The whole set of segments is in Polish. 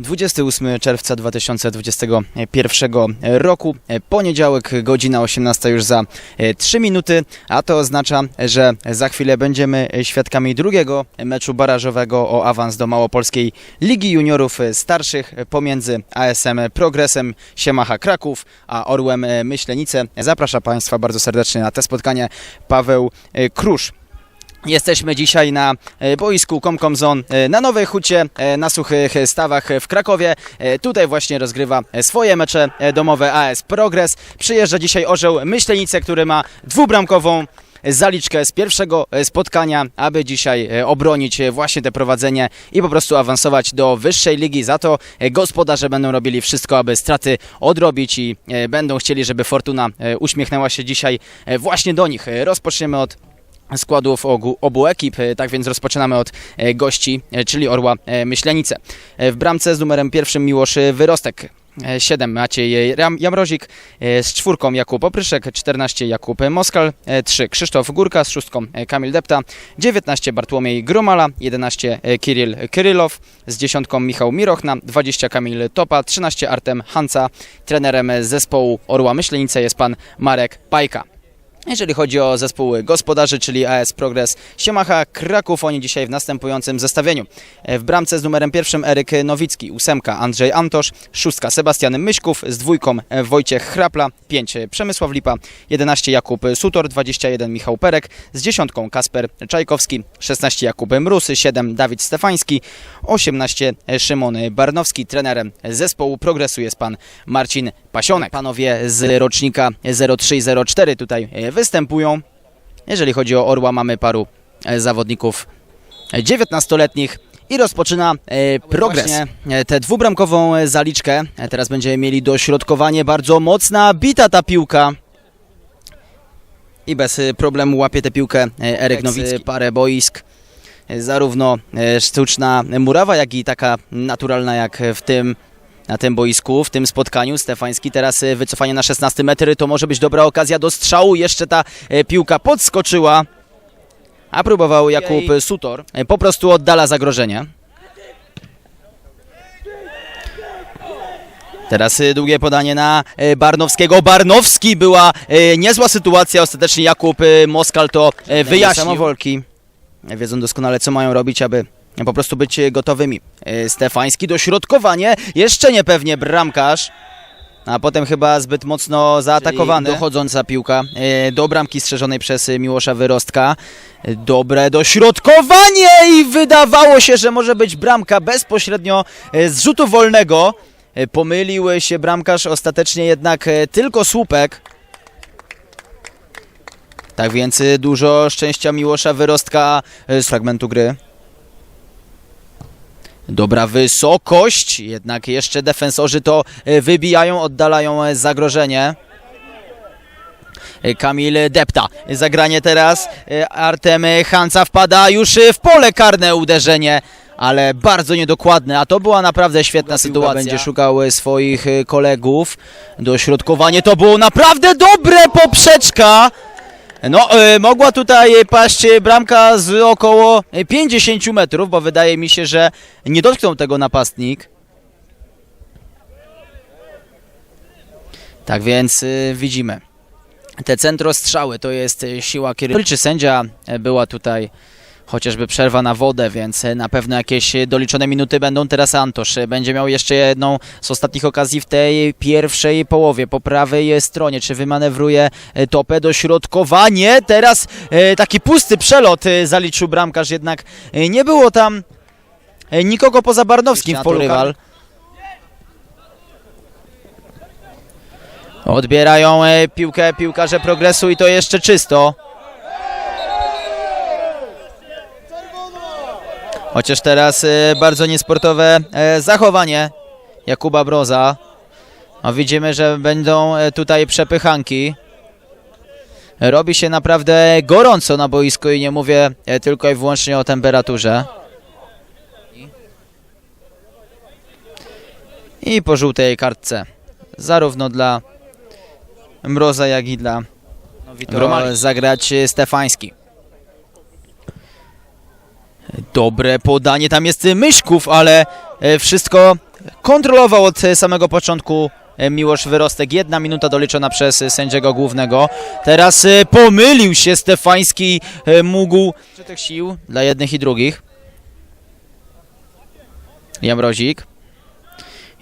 28 czerwca 2021 roku, poniedziałek, godzina 18 już za 3 minuty, a to oznacza, że za chwilę będziemy świadkami drugiego meczu barażowego o awans do Małopolskiej Ligi Juniorów Starszych pomiędzy ASM Progresem Siemacha Kraków a Orłem Myślenice. Zapraszam Państwa bardzo serdecznie na te spotkanie Paweł Krusz. Jesteśmy dzisiaj na e, boisku Comcom Zone e, na Nowej Hucie, e, na Suchych Stawach w Krakowie. Tutaj właśnie rozgrywa swoje mecze domowe AS Progres. Przyjeżdża dzisiaj orzeł Myślenice, który ma dwubramkową zaliczkę z pierwszego spotkania, aby dzisiaj obronić właśnie te prowadzenie i po prostu awansować do wyższej ligi. Za to gospodarze będą robili wszystko, aby straty odrobić i będą chcieli, żeby Fortuna uśmiechnęła się dzisiaj właśnie do nich. Rozpoczniemy od składów ogu, obu ekip, e, tak więc rozpoczynamy od e, gości, e, czyli Orła Myślenice. W bramce z numerem pierwszym Miłosz Wyrostek. 7 Maciej Jamrozik, z czwórką Jakub Opryszek, 14 Jakub Moskal, 3 Krzysztof Górka, z szóstką Kamil Depta, 19 Bartłomiej Gromala, 11 e, Kirill Kyrylow, z dziesiątką Michał Mirochna, 20 Kamil Topa, 13 Artem Hanca, trenerem zespołu Orła Myślenice jest pan Marek Pajka. Jeżeli chodzi o zespół gospodarzy, czyli AS Progress Siemacha Kraków, oni dzisiaj w następującym zestawieniu. W bramce z numerem pierwszym Eryk Nowicki, ósemka Andrzej Antosz, szóstka Sebastian Myśków, z dwójką Wojciech Hrapla, 5 Przemysław Lipa, 11 Jakub Sutor, 21 Michał Perek, z dziesiątką Kasper Czajkowski, 16 Jakub Mrus, 7 Dawid Stefański, 18 Szymon Barnowski, trenerem zespołu Progresu jest pan Marcin Pasionek. Panowie z rocznika 0304 tutaj e, występują. Jeżeli chodzi o Orła, mamy paru e, zawodników e, 19-letnich i rozpoczyna e, progres. Właśnie, e, tę dwubramkową e, zaliczkę. E, Teraz będziemy mieli dośrodkowanie. Bardzo mocna, bita ta piłka. I bez e, problemu łapie tę piłkę e, Eryk Nowicki. Parę boisk. E, Zarówno e, sztuczna murawa, jak i taka naturalna jak w tym na tym boisku, w tym spotkaniu. Stefański teraz e, wycofanie na 16 metry, to może być dobra okazja do strzału. Jeszcze ta e, piłka podskoczyła, a próbował Jakub Sutor. E, Po prostu oddala zagrożenie. Teraz długie podanie na Barnowskiego. Barnowski była niezła sytuacja. Ostatecznie Jakub Moskal to wyjaśnił. Samowolki wiedzą doskonale, co mają robić, aby po prostu być gotowymi. E, Stefański dośrodkowanie. Jeszcze niepewnie bramkarz. A potem chyba zbyt mocno zaatakowany. Dochodząca piłka e, do bramki strzeżonej przez Miłosza Wyrostka. E, Dobre dośrodkowanie i wydawało się, że może być bramka bezpośrednio z rzutu wolnego. Pomylił się bramkarz, ostatecznie jednak tylko słupek. Tak więc dużo szczęścia Miłosza Wyrostka z fragmentu gry. Dobra wysokość, jednak jeszcze defensorzy to e, wybijają, oddalają e, zagrożenie. E, Kamil Depta. Zagranie teraz. Artem Hanca wpada już w pole karne uderzenie, ale bardzo niedokładne, a to była naprawdę świetna sytuacja. Będzie szukał swoich kolegów. Dośrodkowanie to było naprawdę dobre poprzeczka. No, e, mogła tutaj paść bramka z około e, 50 metrów, bo wydaje mi się, że nie dotknął tego napastnik. Tak więc e, widzimy. Te centrostrzały to jest siła kierunku. Czy sędzia była tutaj chociażby przerwa na wodę, więc e, na pewno jakieś e, doliczone minuty będą. Teraz Antosz e, będzie miał jeszcze jedną z ostatnich okazji w tej pierwszej połowie po prawej stronie. Czy wymanewruje topę dośrodkowanie? Teraz e, taki pusty przelot zaliczył bramkarz, jednak nie było tam nikogo poza Barnowskim w polu rywal. Odbierają piłkę piłkarze progresu i to jeszcze czysto. Chociaż teraz e, bardzo niesportowe e, zachowanie Jakuba Broza. No, widzimy, że będą e, tutaj przepychanki. Robi się naprawdę gorąco na boisku i nie mówię e, tylko i wyłącznie o temperaturze. I po żółtej kartce. Zarówno dla Mroza, jak i dla Gromali. zagrać e, Stefański. Dobre podanie, tam jest Myszków, ale e, wszystko kontrolował od samego początku e, Miłosz Wyrostek. Jedna minuta doliczona przez sędziego głównego. Teraz e, pomylił się Stefański, mógł tych sił dla jednych i drugich. Jamrozik.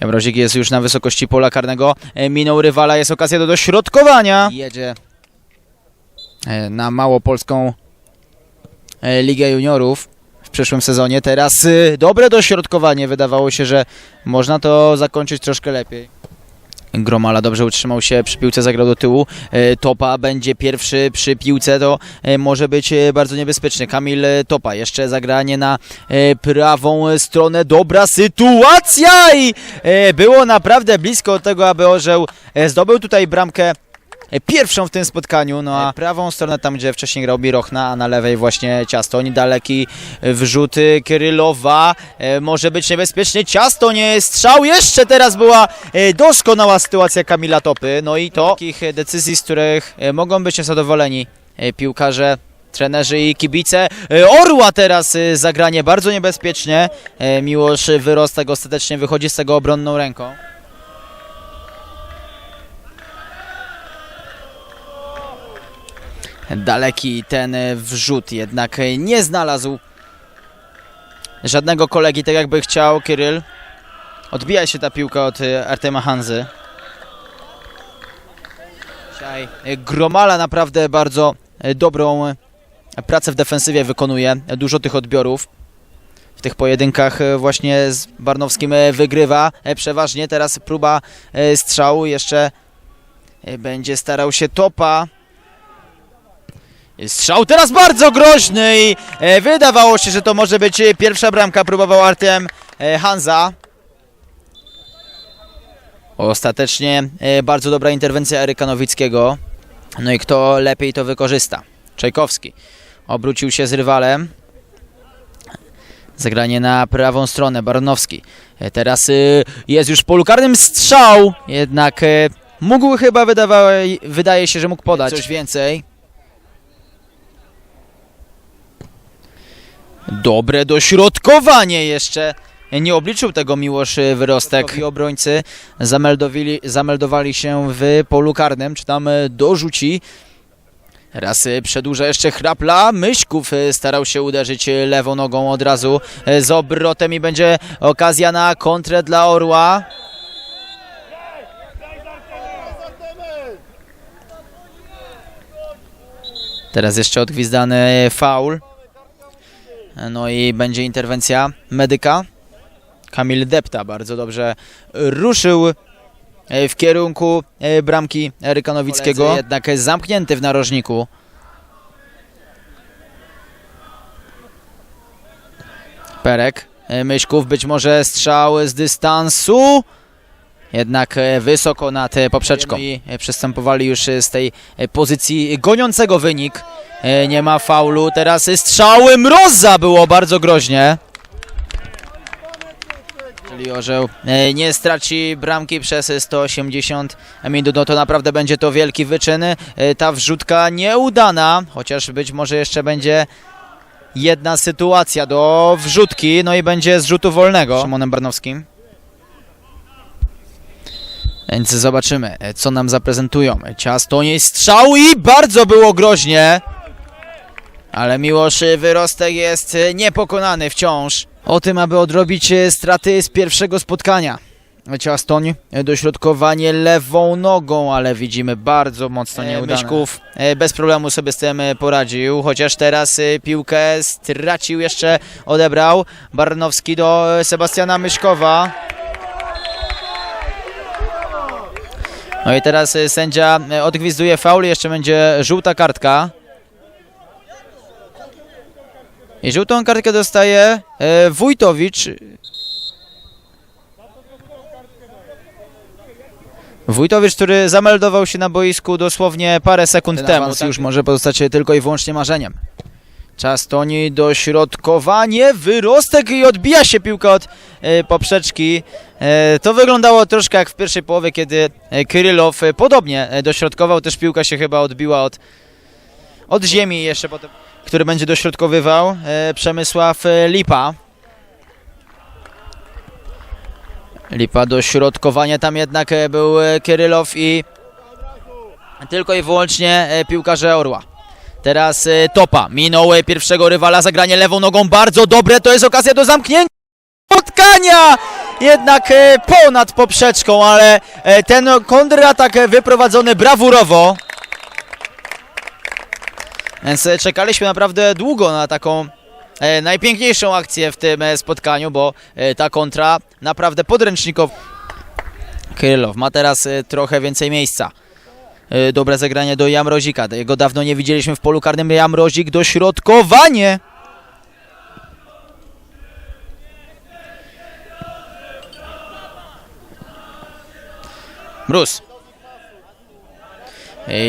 Jamrozik jest już na wysokości pola karnego. Minął rywala, jest okazja do dośrodkowania. Jedzie na małopolską Ligę Juniorów w przyszłym sezonie. Teraz y, dobre dośrodkowanie. Wydawało się, że można to zakończyć troszkę lepiej. Gromala dobrze utrzymał się przy piłce, zagrał do tyłu. E, Topa będzie pierwszy przy piłce, to e, może być bardzo niebezpieczny. Kamil Topa, jeszcze zagranie na prawą stronę. Dobra sytuacja i było naprawdę blisko tego, aby Orzeł zdobył tutaj bramkę pierwszą w tym spotkaniu, no a prawą stronę tam, gdzie wcześniej grał Birochna, a na lewej właśnie Ciastoń, daleki wrzut y, Krylowa, e, może być niebezpieczny, Ciastoń, e, strzał, jeszcze teraz była e, doskonała sytuacja Kamila Topy, no i to takich e, decyzji, z których e, mogą być niezadowoleni e, piłkarze, trenerzy i kibice. E, Orła teraz e, zagranie bardzo niebezpiecznie, E, Miłosz Wyrostek ostatecznie wychodzi z tego obronną ręką. Daleki ten e, wrzut jednak e, nie znalazł żadnego kolegi, tak jakby chciał Kiryl. Odbija się ta piłka od e, Artema Hanzy. Dzisiaj Gromala naprawdę bardzo dobrą pracę w defensywie wykonuje. Dużo tych odbiorów. W tych pojedynkach właśnie z Barnowskim wygrywa przeważnie. Teraz próba strzału. Jeszcze będzie starał się Topa. Strzał teraz bardzo groźny i e, wydawało się, że to może być e, pierwsza bramka. Próbował Artem e, Hanza. Ostatecznie bardzo dobra interwencja Eryka Nowickiego. No i kto lepiej to wykorzysta? Czajkowski. Obrócił się z rywalem. Zagranie na prawą stronę. Baronowski. Teraz jest już w polu karnym strzał. Jednak mógł chyba, wydawało, wydaje się, że mógł podać coś więcej. Dobre dośrodkowanie jeszcze. Nie obliczył tego Miłosz Wyrostek. I obrońcy zameldowali, zameldowali się w polu karnym, czy tam y, dorzuci. Raz y, przedłuża jeszcze chrapla. Myśków y, starał się uderzyć lewą nogą od razu z obrotem i będzie okazja na kontrę dla Orła. Teraz jeszcze odgwizdany faul. No i będzie interwencja medyka. Kamil Depta bardzo dobrze ruszył e, w kierunku e, bramki Eryka Nowickiego. Jednak jest zamknięty w narożniku. Perek, e, Myśków, być może strzał z dystansu. Jednak e, wysoko nad e, poprzeczką. I e, przystępowali już z tej pozycji goniącego wynik. Nie ma faulu. Teraz strzały Mroza było bardzo groźnie. Czyli Orzeł nie straci bramki przez 180 minut. No to naprawdę będzie to wielki wyczyn. Ta wrzutka nieudana, chociaż być może jeszcze będzie jedna sytuacja do wrzutki. No i będzie z rzutu wolnego. Szymonem Barnowskim. Więc zobaczymy, e, co nam zaprezentują. Ciasto nie strzał i bardzo było groźnie. Ale Miłosz Wyrostek jest e, niepokonany wciąż. O tym, aby odrobić e, straty z pierwszego spotkania. Ciastoń, dośrodkowanie lewą nogą, ale widzimy bardzo mocno nieudane. Myśków bez problemu sobie z tym poradził, chociaż teraz piłkę stracił, jeszcze odebrał. Barnowski do Sebastiana Myszkowa. No i teraz e, sędzia e, odgwizduje faul, jeszcze będzie żółta kartka. I żółtą kartkę dostaje e, Wójtowicz. Wójtowicz, który zameldował się na boisku dosłownie parę sekund temu, awans już może pozostać tylko i wyłącznie marzeniem. Czas Toni, dośrodkowanie, wyrostek i odbija się piłka od e, poprzeczki. E, to wyglądało troszkę jak w pierwszej połowie, kiedy e, Krylow podobnie dośrodkował, też piłka się chyba odbiła od, od ziemi jeszcze potem, który będzie dośrodkowywał Przemysław Lipa. Lipa do środkowania, tam jednak był Kirylow i tylko i wyłącznie piłkarze Orła. Teraz e, Topa, minął e, pierwszego rywala, zagranie lewą nogą, bardzo dobre, to jest okazja do zamknięcia spotkania! Jednak e, ponad poprzeczką, ale ten kontratak wyprowadzony brawurowo. Więc czekaliśmy naprawdę długo na taką najpiękniejszą akcję w tym spotkaniu, bo ta kontra naprawdę podręcznikowa. Krylow ma teraz trochę więcej miejsca. E, Dobre zagranie do Jamrozika. Jego dawno nie widzieliśmy w polu karnym. Jamrozik dośrodkowanie. Mróz.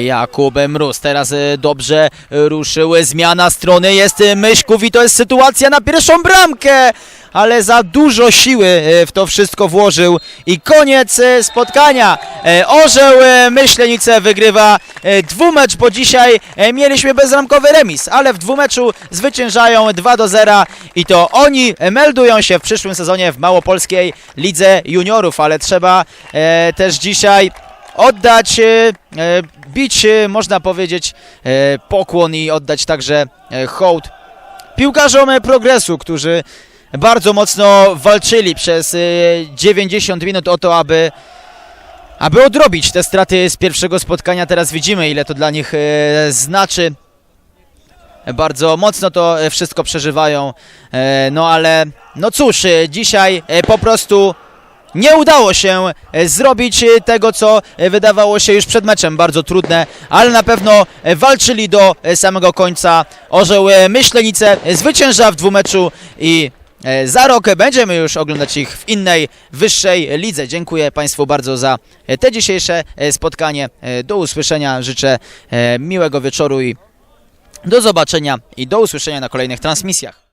Jakub Mróz teraz e, dobrze ruszył. Zmiana strony jest e, Myśków i to jest sytuacja na pierwszą bramkę. Ale za dużo siły e, w to wszystko włożył i koniec e, spotkania. E, Orzeł e, Myślenice wygrywa e, dwumecz, bo dzisiaj e, mieliśmy bezramkowy remis, ale w dwumeczu zwyciężają 2 do 0 i to oni e, meldują się w przyszłym sezonie w Małopolskiej Lidze Juniorów, ale trzeba e, też dzisiaj oddać, e, e, można powiedzieć, e, pokłon i oddać także e, hołd piłkarzom progresu, którzy bardzo mocno walczyli przez e, 90 minut o to, aby, aby odrobić te straty z pierwszego spotkania. Teraz widzimy, ile to dla nich znaczy. Bardzo mocno to wszystko przeżywają. No ale, no cóż, dzisiaj po prostu nie udało się e, zrobić e, tego, co e, wydawało się już przed meczem bardzo trudne, ale na pewno walczyli do samego końca. Orzeł Myślenice zwycięża w dwumeczu i za rok będziemy już oglądać ich w innej, wyższej lidze. Dziękuję Państwu bardzo za te dzisiejsze spotkanie. Do usłyszenia, życzę miłego wieczoru i do zobaczenia i do usłyszenia na kolejnych transmisjach.